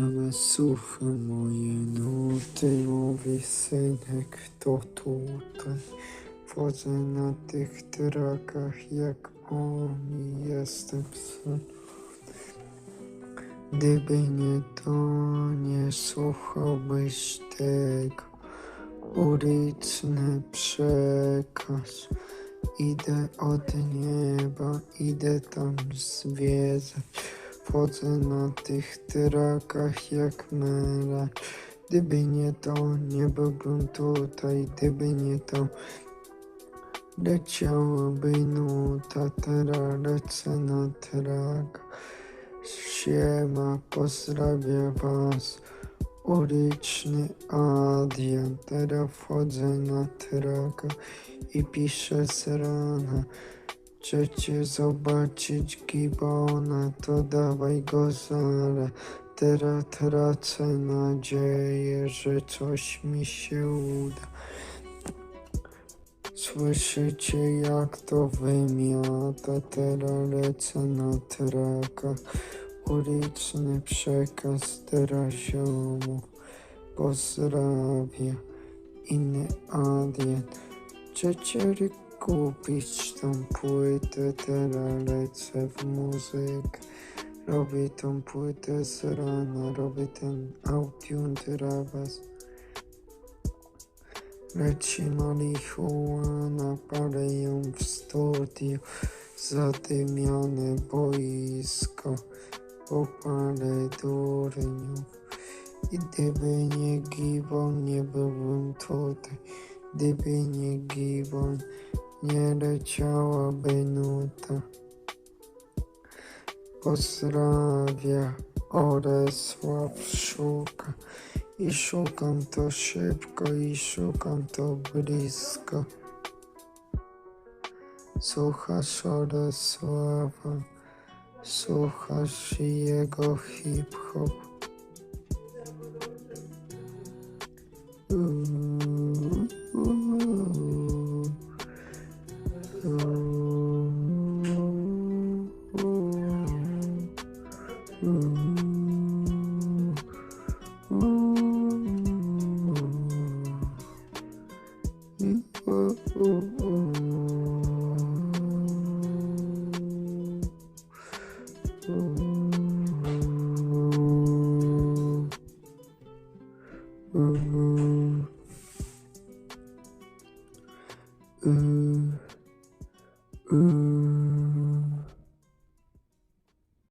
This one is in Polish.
Mama słucha moje nuty, mówi synek, kto tutaj? Wchodzę na tych trakach jak oni, jestem syn. Gdyby nie to, nie słuchałbyś tego. Uliczny przekaz. Idę od nieba, idę tam zwiedzać. Wchodzę na tych trakach jak mela. Gdyby nie to, nie byłbym tutaj. Gdyby nie to, leciałaby nuta. Teraz lecę na trak. Siema, pozdrawia was. Uliczny Adrian. Teraz wchodzę na traka i piszę z rana. Chcecie zobaczyć Gibona, to dawaj go zaraz. Teraz tracę nadzieję, że coś mi się uda. Słyszycie jak to wymiata, teraz lecę na traka. Uliczny przekaz teraz ziomu. Pozdrawia inny Adrian. Chcecie kupić tą płytę, teraz lecę w muzykę. Robię tą płytę z rana, robię ten autiun teraz. Leci marihuana, palę ją w studiu, zadymione boisko, popalę durniu. I gdyby nie Gibon, nie byłbym tutaj. Gdyby nie Gibon, nie leciałaby nuta. Pozdrawia Oresław szuka i szukam to szybko i szukam to blisko. Słuchasz Oresława, słuchasz jego hip-hop. Ooh.